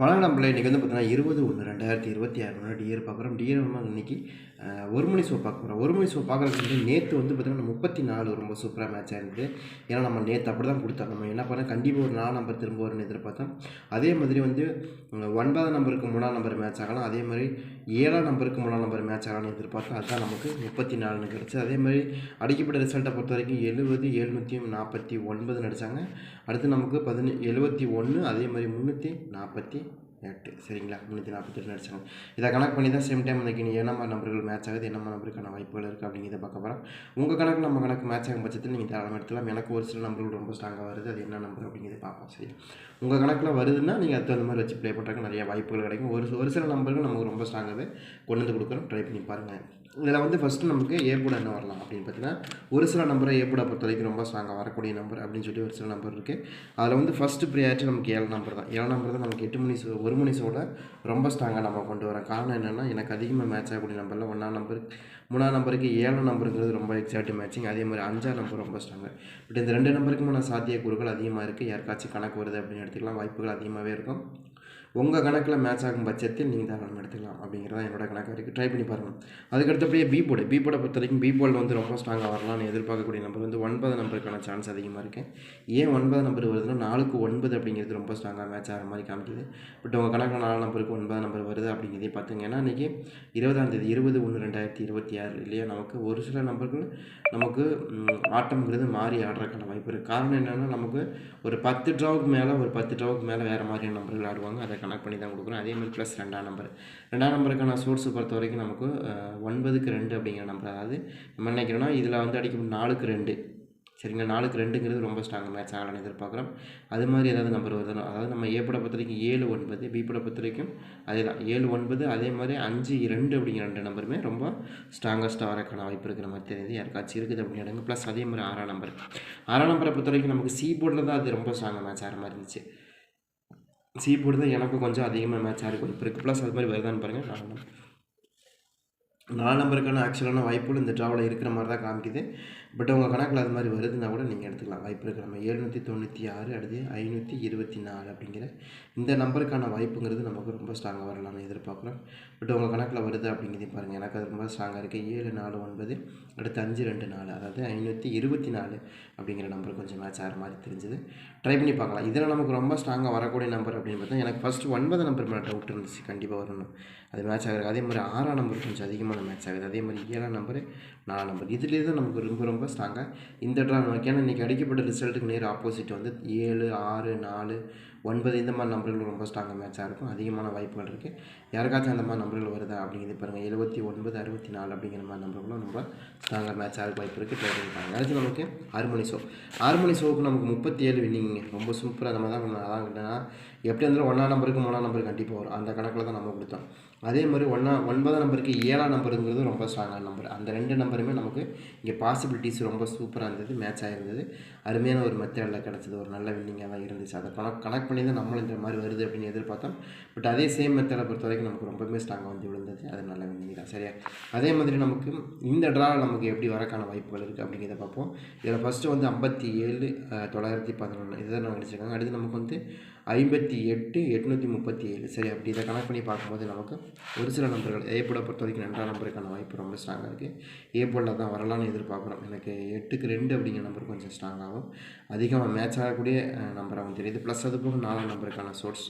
வணக்கம் நம்மள இன்றைக்கி வந்து பார்த்தீங்கன்னா இருபது ஒன்று ரெண்டாயிரத்தி இருபத்தி ஆறு டிஎர் பார்க்குறோம். டிஎர் நம்ம இன்றைக்கி ஒரு மணி ஷோ பார்க்க போகிறோம் ஒரு மணி ஷோ பார்க்குறதுக்கு வந்து நேற்று வந்து பார்த்திங்கன்னா முப்பத்தி நாலு ரொம்ப சூப்பராக மேட்ச் ஆயிருந்தது. ஏன்னா நம்ம நேற்று அப்படி தான் கொடுத்தோம். நம்ம என்ன பண்ணோம்? கண்டிப்பாக ஒரு நாலு நம்பர் திரும்ப வரும்னு எதிர்பார்த்தோம். அதே மாதிரி வந்து ஒன்பதாம் நம்பருக்கு மூணாம் நம்பர் மேட்ச் ஆகலாம். அதே மாதிரி ஏழாம் நம்பருக்கு மூணாம் நம்பர் மேட்ச் ஆகலாம்னு எதிர்பார்த்தோம். அதுதான் நமக்கு முப்பத்தி நாலுன்னு கிடச்சி அதே மாதிரி அடிக்கப்பட்ட ரிசல்ட்டை பொறுத்த வரைக்கும் எழுபது எழுநூற்றி நாற்பத்தி ஒன்பதுன்னு அடித்தாங்க அடுத்து நமக்கு பதினே எழுபத்தி ஒன்று அதே மாதிரி முந்நூற்றி நாற்பத்தி எட்டு சரிங்களா? முந்நூற்றி நாற்பத்தெட்டு அடிச்சாங்க இதை கணக்கு பண்ணி தான் சேம் டைம் இன்றைக்கி மாதிரி நம்பர்கள் மேட்ச் ஆகுது என்னம்மா நம்பருக்கான வாய்ப்புகள் இருக்குது அப்படிங்கிறத பார்க்க போகிறோம் உங்கள் கணக்கு நம்ம கணக்கு மேட்ச் ஆகும் பட்சத்தில் நீங்கள் தாராளமாக எடுத்துக்கலாம். எனக்கு ஒரு சில நம்பர்கள் ரொம்ப ஸ்ட்ராங்காக வருது அது என்ன நம்பர் அப்படிங்கிறத பார்ப்போம். சரி. உங்கள் கணக்கில் வருதுன்னா நீங்கள் அது தகுந்த மாதிரி வச்சு ப்ளே பண்ணுறதுக்கு நிறைய வாய்ப்புகள் கிடைக்கும். ஒரு ஒரு சில நம்பர்கள் நமக்கு ரொம்ப ஸ்ட்ராங்காகவே கொண்டு வந்து கொடுக்குறோம் ட்ரை பண்ணி பாருங்கள் இதில் வந்து ஃபஸ்ட்டு நமக்கு ஏபுட என்ன வரலாம் அப்படின்னு பார்த்தீங்கன்னா ஒரு சில நம்பரை ஏபுடா பொறுத்த வரைக்கும் ரொம்ப ஸ்ட்ராங்காக வரக்கூடிய நம்பர் அப்படின்னு சொல்லி ஒரு சில நம்பர் இருக்குது அதில் வந்து ஃபஸ்ட்டு ப்ரியாரிட்டி நமக்கு ஏழு நம்பர் தான். ஏழு நம்பர் தான் நமக்கு எட்டு மணி ஒரு மணி சோட ரொம்ப ஸ்ட்ராங்காக நம்ம கொண்டு வரோம் காரணம் என்னென்னா எனக்கு அதிகமாக மேட்ச் ஆகக்கூடிய நம்பரில் ஒன்றாம் நம்பர் மூணாம் நம்பருக்கு ஏழாம் நம்பருங்கிறது ரொம்ப எக்ஸாக்ட் மேட்சிங் அதே மாதிரி அஞ்சாம் நம்பர் ரொம்ப ஸ்ட்ராங்கு பட் இந்த ரெண்டு நம்பருக்குமான சாத்தியக்கூறுகள் அதிகமாக இருக்குது யாருக்காச்சும் கணக்கு வருது அப்படின்னு எடுத்துக்கலாம். வாய்ப்புகள் அதிகமாகவே இருக்கும். உங்கள் கணக்கில் மேட்ச் ஆகும் பட்சத்தில் நீங்கள் தாராளமாக எடுத்துக்கலாம் அப்படிங்கிறதா என்னோட கணக்காக இருக்குது ட்ரை பண்ணி பாருங்கள் அதுக்கடுத்தபடியே பி போர்டு பி போர்டை பொறுத்த வரைக்கும் பி போர்டில் வந்து ரொம்ப ஸ்ட்ராங்காக வரலாம்னு எதிர்பார்க்கக்கூடிய நம்பர் வந்து ஒன்பது நம்பருக்கான சான்ஸ் அதிகமாக இருக்குது ஏன் ஒன்பது நம்பர் வருதுன்னா நாலுக்கு ஒன்பது அப்படிங்கிறது ரொம்ப ஸ்ட்ராங்காக மேட்ச் ஆகிற மாதிரி காமிக்குது. பட் உங்கள் கணக்கில் நாலு நம்பருக்கு ஒன்பது நம்பர் வருது அப்படிங்கிறதே பார்த்துங்க ஏன்னா இன்றைக்கி இருபதாம் தேதி இருபது ஒன்று ரெண்டாயிரத்தி இருபத்தி ஆறு இல்லையா? நமக்கு ஒரு சில நம்பர்கள் நமக்கு ஆட்டம்ங்கிறது மாறி ஆடுறதுக்கான வாய்ப்பு இருக்குது காரணம் என்னென்னா நமக்கு ஒரு பத்து ட்ராவுக்கு மேலே ஒரு பத்து ட்ராவுக்கு மேலே வேறு மாதிரியான நம்பர்கள் ஆடுவாங்க. அதை கனெக்ட் பண்ணி தான் கொடுக்குறோம். அதே மாதிரி ப்ளஸ் ரெண்டாம் நம்பர் ரெண்டாம் நம்பருக்கான சோர்ஸை பொறுத்த வரைக்கும் நமக்கு ஒன்பதுக்கு ரெண்டு அப்படிங்கிற நம்பர் அதாவது நம்ம நினைக்கிறோன்னா இதில் வந்து அடிக்கும் நாலுக்கு ரெண்டு. சரிங்களா? நாலுக்கு ரெண்டுங்கிறது ரொம்ப ஸ்ட்ராங் மேட்ச் ஆகலாம்னு எதிர்பார்க்குறோம். அது மாதிரி ஏதாவது நம்பர் வருதுன்னா அதாவது நம்ம ஏ பட பொறுத்த வரைக்கும் ஏழு ஒன்பது பி பட பொறுத்த வரைக்கும் அதே தான் ஏழு ஒன்பது அதே மாதிரி அஞ்சு ரெண்டு அப்படிங்கிற ரெண்டு நம்பருமே ரொம்ப ஸ்ட்ராங்கஸ்ட்டாக வரக்கான வாய்ப்பு இருக்கிற மாதிரி தெரியுது. யாருக்காச்சும் இருக்குது அப்படின்னு இடங்க ப்ளஸ் அதே மாதிரி ஆறாம் நம்பர் ஆறாம் நம்பரை பொறுத்த வரைக்கும் நமக்கு சி போர்டில் தான் அது ரொம்ப ஸ்ட்ராங்காக மேட்ச் ஆகிற மாதிரி இருந்துச்சு. சி போர்டு தான் எனக்கும் கொஞ்சம் அதிகமாக மேட்ச் ஆகிருக்கு இப்போ இருக்குது ப்ளஸ் அது மாதிரி வருதான்னு பாருங்கள் நாலு நம்பர் நாலு நம்பருக்கான ஆக்சுவலான வாய்ப்புகள் இந்த ட்ராவில் இருக்கிற மாதிரி தான் காமிக்குது. பட் உங்கள் கணக்கில் அது மாதிரி வருதுன்னா கூட நீங்கள் எடுத்துக்கலாம். வாய்ப்பு இருக்குது நம்ம எழுநூற்றி தொண்ணூற்றி ஆறு அடுத்து ஐநூற்றி இருபத்தி நாலு அப்படிங்கிற இந்த நம்பருக்கான வாய்ப்புங்கிறது நமக்கு ரொம்ப ஸ்ட்ராங்காக வரலாம்னு எதிர்பார்க்குறோம். பட் உங்கள் கணக்கில் வருது அப்படிங்கிறதையும் பாருங்கள் எனக்கு அது ரொம்ப ஸ்ட்ராங்காக இருக்குது ஏழு நாலு ஒன்பது அடுத்து அஞ்சு ரெண்டு நாலு. அதாவது ஐநூற்றி இருபத்தி நாலு அப்படிங்கிற நம்பர் கொஞ்சம் மேட்ச் ஆகிற மாதிரி தெரிஞ்சுது. ட்ரை பண்ணி பார்க்கலாம். இதில் நமக்கு ரொம்ப ஸ்ட்ராங்காக வரக்கூடிய நம்பர் அப்படின்னு பார்த்தா எனக்கு ஃபஸ்ட்டு ஒன்பது நம்பர் மேலே டவுட் இருந்துச்சு. கண்டிப்பாக வரணும். அது மேட்ச் ஆகிறது அதே மாதிரி ஆறாம் நம்பர் கொஞ்சம் அதிகமான மேட்ச் ஆகுது. அதே மாதிரி ஏழாம் நம்பரு நாலாம் நம்பர் இதுலேயே தான் நமக்கு ரொம்ப ரொம்ப ஸ்ட்ராங்காக இந்த ட்ரா நோக்கி ஏன்னா இன்றைக்கி அடிக்கப்பட்ட ரிசல்ட்டுக்கு நேர் ஆப்போசிட் வந்து ஏழு ஆறு நாலு ஒன்பது இந்த மாதிரி நம்பர்கள் ரொம்ப ஸ்ட்ராங்காக மேட்சாக இருக்கும். அதிகமான வாய்ப்புகள் இருக்குது யாருக்காச்சும் அந்த மாதிரி நம்பர்கள் வருதா அப்படிங்கிறது பாருங்கள் எழுபத்தி ஒன்பது அறுபத்தி நாலு அப்படிங்கிற மாதிரி நம்பர்களும் ரொம்ப ஸ்ட்ராங்காக மேட்ச் ஆக வாய்ப்பு இருக்குது ட்ரை பண்ணி அடுத்து நமக்கு ஆறு மணி ஷோ ஆறு மணி ஷோவுக்கு நமக்கு முப்பத்தி ஏழு வின்னிங்க ரொம்ப சூப்பராக நம்ம தான் அதான் எப்படி இருந்தாலும் ஒன்றா நம்பருக்கு மூணாம் நம்பருக்கு கண்டிப்பாக வரும். அந்த கணக்கில் தான் நம்ம கொடுத்தோம். அதே மாதிரி ஒன்றா ஒன்பதாம் நம்பருக்கு ஏழாம் நம்பருங்கிறது ரொம்ப ஸ்ட்ராங்கான நம்பர் அந்த ரெண்டு நம்பருமே நமக்கு இங்கே பாசிபிலிட்டிஸ் ரொம்ப சூப்பராக இருந்தது மேட்ச் ஆகிருந்தது அருமையான ஒரு மெத்தடில் கிடச்சது. ஒரு நல்ல வின்னிங்காக தான் இருந்துச்சு. அதை கணக்கு கனெக்ட் பண்ணி தான் நம்மளும் இந்த மாதிரி வருது அப்படின்னு எதிர்பார்த்தோம். பட் அதே சேம் மெத்தடை பொறுத்த வரைக்கும் நமக்கு ரொம்பவே ஸ்ட்ராங்காக வந்து விழுந்தது. அது நல்ல வின்னிங் தான். சரியா? அதே மாதிரி நமக்கு இந்த ட்ரா நமக்கு எப்படி வரக்கான வாய்ப்புகள் இருக்குது அப்படிங்கிறத பார்ப்போம். இதில் ஃபஸ்ட்டு வந்து ஐம்பத்தி ஏழு தொள்ளாயிரத்தி பதினொன்று இதுதான் நம்ம நினச்சிருக்காங்க அடுத்து நமக்கு வந்து ஐம்பத்தி எட்டு எட்நூற்றி முப்பத்தி ஏழு சரி அப்படி இதை கனெக்ட் பண்ணி பார்க்கும்போது நமக்கு ஒரு சில நம்பர்கள் ஏப்போட பொறுத்த வரைக்கும் ரெண்டாம் நம்பருக்கான வாய்ப்பு ரொம்ப ஸ்ட்ராங்காக இருக்குது ஏப்போலில் தான் வரலான்னு எதிர்பார்க்குறோம். எனக்கு எட்டுக்கு ரெண்டு அப்படிங்கிற நம்பர் கொஞ்சம் ஸ்ட்ராங்காகும் அதிகமாக மேட்ச் ஆகக்கூடிய நம்பராகவும் தெரியுது. ப்ளஸ் அது போக நாலாம் நம்பருக்கான சோர்ஸ்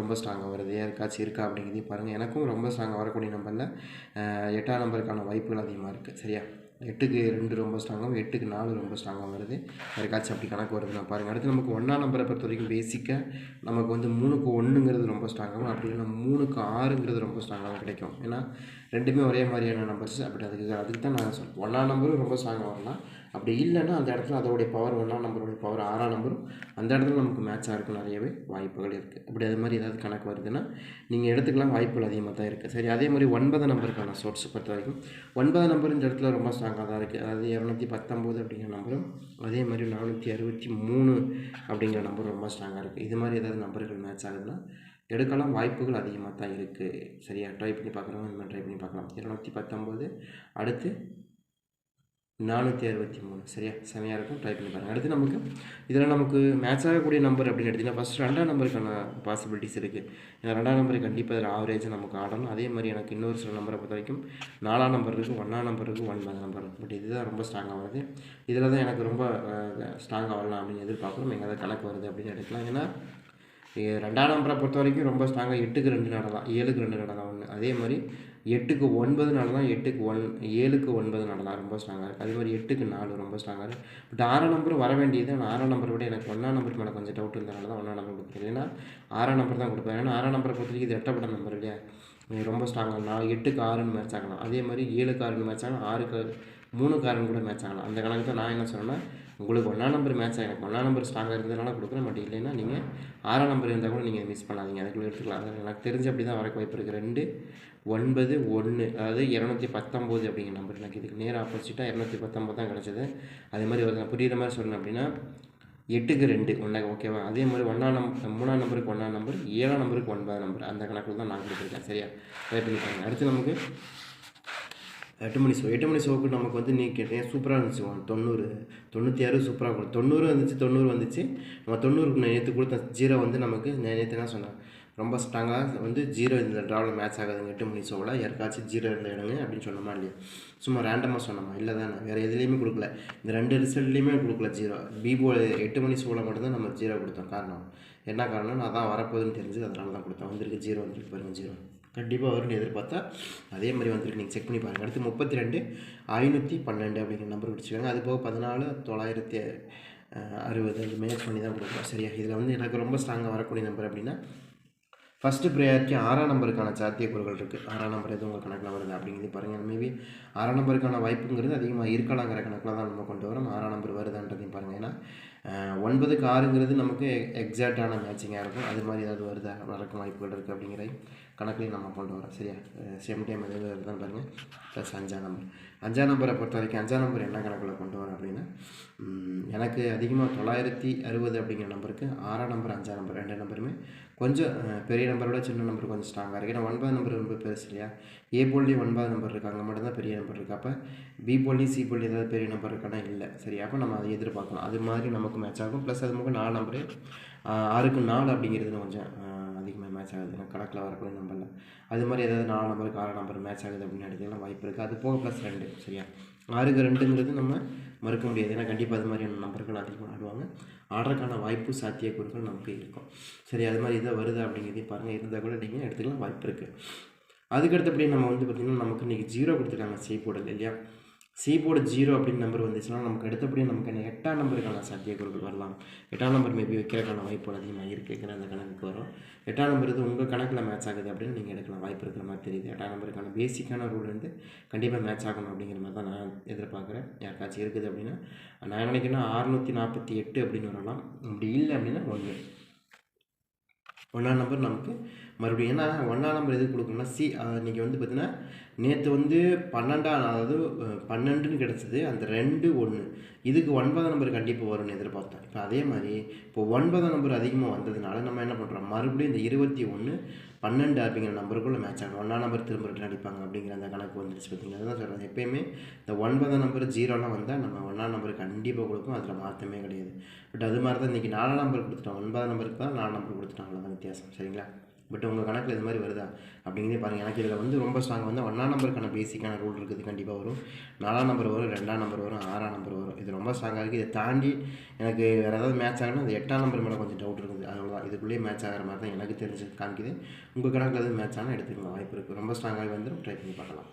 ரொம்ப ஸ்ட்ராங்காக வருது. யாருக்காச்சும் இருக்கா அப்படிங்கிறதையும் பாருங்கள் எனக்கும் ரொம்ப ஸ்ட்ராங்காக வரக்கூடிய நம்பரில் எட்டாம் நம்பருக்கான வாய்ப்புகள் அதிகமாக இருக்குது சரியா? எட்டுக்கு ரெண்டு ரொம்ப ஸ்ட்ராங்காகவும் எட்டுக்கு நாலு ரொம்ப ஸ்ட்ராங்காக வருது. யாருக்காச்சும் அப்படி கணக்கு வருதுன்னா பாருங்கள் அடுத்து நமக்கு ஒன்றாம் நம்பரை பொறுத்த வரைக்கும் பேசிக்காக நமக்கு வந்து மூணுக்கு ஒன்றுங்கிறது ரொம்ப ஸ்ட்ராங்காகவும் அப்படி இல்லைனா மூணுக்கு ஆறுங்கிறது ரொம்ப ஸ்ட்ராங்காகவும் கிடைக்கும். ஏன்னா ரெண்டுமே ஒரே மாதிரியான நம்பர்ஸ் அப்படி அதுக்கு அதுக்கு தான் நான் சொல்கிறேன் ஒன்றாம் நம்பரும் ரொம்ப ஸ்ட்ராங்காக வரலாம் அப்படி இல்லைன்னா அந்த இடத்துல அதோடைய பவர் ஒன்றாம் நம்பருடைய பவர் ஆறாம் நம்பரும் அந்த இடத்துல நமக்கு மேட்ச் ஆகிறதுக்கு நிறையவே வாய்ப்புகள் இருக்குது அப்படி அது மாதிரி ஏதாவது கணக்கு வருதுன்னா நீங்கள் எடுத்துக்கலாம் வாய்ப்புகள் அதிகமாக தான் இருக்குது சரி அதே மாதிரி ஒன்பது நம்பருக்கான சோர்ஸ் பொறுத்த வரைக்கும் ஒன்பது நம்பர் இந்த இடத்துல ரொம்ப ஸ்ட்ராங்காக தான் இருக்குது அதாவது இரநூத்தி பத்தொம்போது அப்படிங்கிற நம்பரும் அதே மாதிரி நானூற்றி அறுபத்தி மூணு அப்படிங்கிற நம்பரும் ரொம்ப ஸ்ட்ராங்காக இருக்குது இது மாதிரி ஏதாவது நம்பர்கள் மேட்ச் ஆகுதுன்னா எடுக்கலாம் வாய்ப்புகள் அதிகமாக தான் இருக்குது சரியா? ட்ரை பண்ணி பார்க்குறவங்க இந்த மாதிரி ட்ரை பண்ணி பார்க்கலாம். இரநூத்தி பத்தொம்போது அடுத்து நானூற்றி அறுபத்தி மூணு. சரியா? செமையாக இருக்கும். ட்ரை பண்ணி பாருங்கள் அடுத்து நமக்கு இதில் நமக்கு மேட்ச் ஆகக்கூடிய நம்பர் அப்படின்னு எடுத்திங்கன்னா ஃபஸ்ட் ரெண்டாம் நம்பருக்கான பாசிபிலிட்டிஸ் இருக்குது ஏன்னா ரெண்டாம் நம்பர் கண்டிப்பாக இதில் ஆவரேஜாக நமக்கு ஆடணும். அதே மாதிரி எனக்கு இன்னொரு சில நம்பரை பொறுத்த வரைக்கும் நாலாம் நம்பர் இருக்குது ஒன்றாம் நம்பர் இருக்குது ஒன்பதாம் நம்பர் இருக்குது பட் இதுதான் ரொம்ப ஸ்ட்ராங்காக வருது. இதில் தான் எனக்கு ரொம்ப ஸ்ட்ராங்காக வரலாம் அப்படின்னு எதிர்பார்க்குறோம் எங்கே தான் கணக்கு வருது அப்படின்னு எடுக்கலாம். ஏன்னா ரெண்டாம் நம்பரை பொறுத்த வரைக்கும் ரொம்ப ஸ்ட்ராங்காக எட்டுக்கு ரெண்டு நடலாம் ஏழுக்கு ரெண்டு நடலாம் ஒன்று அதே மாதிரி எட்டுக்கு ஒன்பது தான் எட்டுக்கு ஒன் ஏழுக்கு ஒன்பது தான் ரொம்ப ஸ்ட்ராங்காக இருக்குது அதே மாதிரி எட்டுக்கு நாலு ரொம்ப ஸ்ட்ராங்காக இருக்குது பட் ஆறாம் நம்பர் வர வேண்டியது ஆனால் ஆறாம் நம்பரை விட எனக்கு ஒன்றாம் நம்பர் மேலே கொஞ்சம் டவுட் இருந்தனால தான் ஒன்றாம் நம்பர் கொடுக்குறேன் ஏன்னா ஆறாம் நம்பர் தான் கொடுப்பேன். ஏன்னா ஆறாம் நம்பரை பொறுத்தவரைக்கும் இது எட்டப்பட்ட நம்பர் இல்லையா? ரொம்ப ஸ்ட்ராங்காக நான் எட்டுக்கு ஆறுன்னு மேட்ச் ஆகலாம் அதே மாதிரி ஏழுக்கு ஆறுன்னு மேட்ச் ஆகலாம் ஆறுக்கு மூணுக்கு ஆறுன்னு கூட மேட்ச் ஆகலாம் அந்த கணக்கு தான் நான் என்ன சொன்னேன்னா உங்களுக்கு ஒன்றாம் நம்பர் மேட்ச் எனக்கு ஒன்றாம் நம்பர் ஸ்ட்ராங்காக இருந்ததுனால கொடுக்குறேன் பட் இல்லைன்னா நீங்கள் ஆறாம் நம்பர் இருந்தால் கூட நீங்கள் மிஸ் பண்ணாதீங்க. அதுக்குள்ளே எடுத்துக்கலாம். அது எனக்கு தெரிஞ்சு அப்படி தான் வரக்கு வாய்ப்பு இருக்குது ரெண்டு ஒன்பது ஒன்று அதாவது இரநூத்தி பத்தொம்போது அப்படிங்கிற நம்பர் எனக்கு இதுக்கு நேர் ஆப்போசிட்டாக இரநூத்தி பத்தொம்போது தான் கிடச்சிது. அதே மாதிரி ஒரு நான் புரியுற மாதிரி சொல்லணும் அப்படின்னா எட்டுக்கு ரெண்டு ஒன்றா ஓகேவா அதே மாதிரி ஒன்றாம் நம்பர் மூணாம் நம்பருக்கு ஒன்றாம் நம்பர் ஏழாம் நம்பருக்கு ஒன்பதாம் நம்பர் அந்த கணக்கில் தான் நான் கொடுத்துருக்கேன். சரியா? ட்ரை பண்ணி அடுத்து நமக்கு எட்டு மணி ஷோ எட்டு மணி ஷோவுக்கு நமக்கு வந்து நீ கேட்டேன் சூப்பராக இருந்துச்சு தொண்ணூறு. தொண்ணூற்றி ஆறு சூப்பராக கொடுத்து தொண்ணூறு வந்துச்சு தொண்ணூறு வந்துச்சு. நம்ம தொண்ணூறுக்கு நேற்று கொடுத்த ஜீரோ வந்து நமக்கு நான் நேற்று என்ன சொன்னேன் ரொம்ப ஸ்ட்ராங்காக வந்து ஜீரோ இந்த ட்ராவில் மேட்ச் ஆகாதுங்க எட்டு மணி ஷோவில் யாருக்காச்சும் ஜீரோ இருந்த இடங்க அப்படின்னு சொன்னோமா இல்லையா? சும்மா ரேண்டமாக சொன்னோமா? இல்லை தானே. வேறு எதுலேயுமே கொடுக்கல. இந்த ரெண்டு ரிசல்ட்லேயுமே கொடுக்கல ஜீரோ. பிபோ எட்டு மணி ஷோவில் மட்டும்தான் நம்ம ஜீரோ கொடுத்தோம். காரணம் என்ன காரணம் நான் தான் வரப்போகுதுன்னு தெரிஞ்சு அதனால தான் கொடுத்தேன். வந்திருக்கு ஜீரோ வந்துருக்கு பாருங்கள் ஜீரோ. கண்டிப்பாக வரும்னு எதிர்பார்த்தா அதே மாதிரி வந்துருக்கு. நீங்கள் செக் பண்ணி பாருங்கள் அடுத்து முப்பத்தி ரெண்டு ஐநூற்றி பன்னெண்டு அப்படிங்கிற நம்பர் பிடிச்சிக்கோங்க அது போக பதினாலு தொள்ளாயிரத்தி அறுபது அது மேட்ச் பண்ணி தான் கொடுக்குறோம். சரியா? இதில் வந்து எனக்கு ரொம்ப ஸ்ட்ராங்காக வரக்கூடிய நம்பர் அப்படின்னா ஃபஸ்ட்டு ப்ரையாரிட்டி ஆறாம் நம்பருக்கான சாத்தியக்கூறுகள் இருக்குது ஆறாம் நம்பர் எதுவும் உங்கள் கணக்கில் வருது அப்படிங்கிறது பாருங்கள் மேபி ஆறாம் நம்பருக்கான வாய்ப்புங்கிறது அதிகமாக இருக்கலாங்கிற கணக்கில் தான் நம்ம கொண்டு வரோம். ஆறாம் நம்பர் வருதான்றதையும் பாருங்கள் ஏன்னா ஒன்பதுக்கு ஆறுங்கிறது நமக்கு எக்ஸாக்டான மேட்சிங்காக இருக்கும். அது மாதிரி ஏதாவது வருதா? நடக்கும் வாய்ப்புகள் இருக்குது அப்படிங்கிற கணக்குலையும் நம்ம கொண்டு வரோம். சரியா? சேம் டைம் எதாவது வருதான்னு பாருங்கள் ப்ளஸ் அஞ்சாம் நம்பர் அஞ்சாம் நம்பரை பொறுத்த வரைக்கும் அஞ்சாம் நம்பர் என்ன கணக்கில் கொண்டு வரோம் அப்படின்னா எனக்கு அதிகமாக தொள்ளாயிரத்தி அறுபது அப்படிங்கிற நம்பருக்கு ஆறாம் நம்பர் அஞ்சாம் நம்பர் ரெண்டு நம்பருமே கொஞ்சம் பெரிய நம்பரோட சின்ன நம்பர் கொஞ்சம் ஸ்ட்ராங்காக இருக்குது ஏன்னா ஒன்பது நம்பர் ரொம்ப பெருசு இல்லையா? ஏ போல்லையும் ஒன்பது நம்பர் இருக்குது அங்கே மட்டும்தான் பெரிய நம்பர் இருக்குது அப்போ பி போல்லையும் சி போல்லையும் ஏதாவது பெரிய நம்பர் இருக்கானா? இல்லை. சரி அப்போ நம்ம அதை எதிர்பார்க்கலாம். அது மாதிரி நமக்கு மேட்ச் ஆகும். ப்ளஸ் அது முகம் நாலு நம்பரு ஆறுக்கு நாலு அப்படிங்கிறது கொஞ்சம் அதிகமாக மேட்ச் ஆகுது. கணக்கில் வரக்கூடிய நம்பரில் அது மாதிரி ஏதாவது நாலு நம்பருக்கு ஆறு நம்பர் மேட்ச் ஆகுது அப்படின்னு எடுத்துக்கலாம் வாய்ப்பு இருக்குது அது போக ப்ளஸ் ரெண்டு சரியா? ஆறுக்கு ரெண்டுங்கிறது நம்ம மறுக்க முடியாது. ஏன்னா கண்டிப்பாக அது மாதிரியான நம்பர்கள் அதிகமாக ஆடுவாங்க. ஆடுறதுக்கான வாய்ப்பு சாத்தியக்கூறுகள் நமக்கு இருக்கும். சரி அது மாதிரி இதை வருது அப்படிங்கிறதையும் பாருங்கள் இருந்தால் கூட நீங்கள் எடுத்துக்கலாம். வாய்ப்பு இருக்குது அதுக்கடுத்தபடி நம்ம வந்து பார்த்திங்கன்னா நமக்கு இன்றைக்கி ஜீரோ கொடுத்துருக்காங்க சி போர்டில் இல்லையா? சி போர்டு ஜீரோ அப்படின்னு நம்பர் வந்துச்சுன்னா நமக்கு அடுத்தபடியும் நமக்கு என்ன எட்டாம் நம்பருக்கான சாத்தியக்கூறுகள் வரலாம். எட்டாம் நம்பர் மேபி வைக்கிறதுக்கான வாய்ப்பு அதிகமாக இருக்குங்கிற அந்த கணக்குக்கு வரும். எட்டாம் நம்பர் இது உங்கள் கணக்கில் மேட்ச் ஆகுது அப்படின்னு நீங்கள் எடுக்கலாம். வாய்ப்பு இருக்கிற மாதிரி தெரியுது. எட்டாம் நம்பருக்கான பேசிக்கான ரூல் வந்து கண்டிப்பாக மேட்ச் ஆகணும் அப்படிங்கிற மாதிரி தான் நான் எதிர்பார்க்குறேன். யாருக்காச்சும் இருக்குது அப்படின்னா நான் நினைக்கிறேன்னா அறுநூற்றி நாற்பத்தி எட்டு அப்படின்னு வரலாம். அப்படி இல்லை அப்படின்னா ஒன்று. ஒன்றாம் நம்பர் நமக்கு மறுபடியும் ஏன்னா ஒன்றாம் நம்பர் எதுக்கு கொடுக்கணும்னா சி இன்றைக்கி வந்து பார்த்தீங்கன்னா நேற்று வந்து பன்னெண்டாம் அதாவது பன்னெண்டுன்னு கிடச்சிது அந்த ரெண்டு ஒன்று இதுக்கு ஒன்பதாம் நம்பர் கண்டிப்பாக வரும்னு எதிர்பார்த்தேன் இப்போ அதே மாதிரி இப்போ ஒன்பதாம் நம்பர் அதிகமாக வந்ததுனால நம்ம என்ன பண்ணுறோம் மறுபடியும் இந்த இருபத்தி ஒன்று பன்னெண்டு அப்படிங்கிற நம்பருக்குள்ளே மேட்ச் ஆகும் ஒன்றாம் நம்பர் திரும்ப ரிட்டர்ன் அடிப்பாங்க அப்படிங்கிற அந்த கணக்கு வந்துருச்சு பார்த்தீங்களா? அதுதான் சொல்கிறேன் எப்பயுமே இந்த ஒன்பதாம் நம்பர் ஜீரோலாம் வந்தால் நம்ம ஒன்றாம் நம்பர் கண்டிப்பாக கொடுக்கும். அதில் மாற்றமே கிடையாது. பட் அது மாதிரி தான் இன்றைக்கி நாலாம் நம்பர் கொடுத்துட்டோம். ஒன்பதாம் நம்பருக்கு தான் நாலு நம்பர் கொடுத்துட்டோம் அவ்வளோதான் வித்தியாசம். சரிங்களா? பட் உங்கள் கணக்கில் இது மாதிரி வருதா? அப்படிங்கிறதே பாருங்கள் எனக்கு இதில் வந்து ரொம்ப ஸ்ட்ராங் வந்து ஒன்றாம் நம்பருக்கான பேசிக்கான ரூல் இருக்குது. கண்டிப்பாக வரும். நாலாம் நம்பர் வரும் ரெண்டாம் நம்பர் வரும் ஆறாம் நம்பர் வரும். இது ரொம்ப ஸ்ட்ராங்காக இருக்குது இதை தாண்டி எனக்கு வேறு ஏதாவது மேட்ச் ஆகணும் அது எட்டாம் நம்பர் மேலே கொஞ்சம் டவுட் இருக்குது. அவ்வளோதான் இதுக்குள்ளேயே மேட்ச் ஆகிற மாதிரி தான் எனக்கு தெரிஞ்சு காமிக்குது. உங்கள் கணக்கில் எதுவும் மேட்ச் ஆனால் எடுத்துக்கலாம் வாய்ப்பு இருக்குது ரொம்ப ஸ்ட்ராங்காக வந்து ட்ரை பண்ணி பார்க்கலாம்.